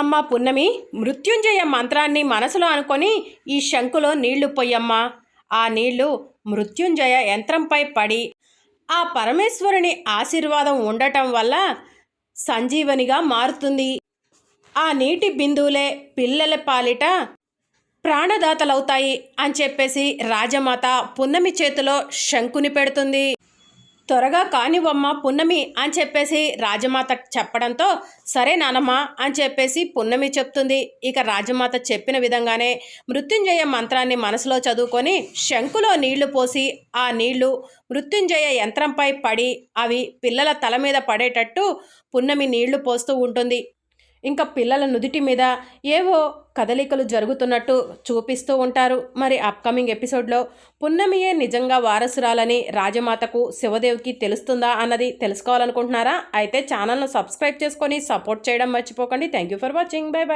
అమ్మ పున్నమి మృత్యుంజయ మంత్రాన్ని మనసులో అనుకొని ఈ శంకులో నీళ్ళు పొయ్యమ్మా ఆ నీళ్ళు మృత్యుంజయ యంత్రంపై పడి ఆ పరమేశ్వరుని ఆశీర్వాదం ఉండటం వల్ల సంజీవనిగా మారుతుంది. ఆ నీటి బిందువులే పిల్లల పాలిట ప్రాణదాతలవుతాయి అని చెప్పేసి రాజమాత పున్నమి చేతిలో శంకుని పెడుతుంది. త్వరగా కానివమ్మ పున్నమి అని చెప్పేసి రాజమాత చెప్పడంతో సరే నానమ్మ అని చెప్పేసి పున్నమి చెప్తుంది. ఇక రాజమాత చెప్పిన విధంగానే మృత్యుంజయ మంత్రాన్ని మనసులో చదువుకొని శంకులో నీళ్ళు పోసి ఆ నీళ్ళు మృత్యుంజయ యంత్రంపై పడి అవి పిల్లల తల మీద పడేటట్టు పున్నమి నీళ్ళు పోస్తూ ఉంటుంది. ఇంకా పిల్లల నుదిటి మీద ఏవో కదలికలు జరుగుతున్నట్టు చూపిస్తూ ఉంటారు. మరి అప్కమింగ్ ఎపిసోడ్లో పున్నమియే నిజంగా వారసురాలని రాజమాతకు శివదేవికి తెలుస్తుందా అన్నది తెలుసుకోవాలనుకుంటున్నారా? అయితే ఛానల్ను సబ్స్క్రైబ్ చేసుకొని సపోర్ట్ చేయడం మర్చిపోకండి. Thank you for watching bye bye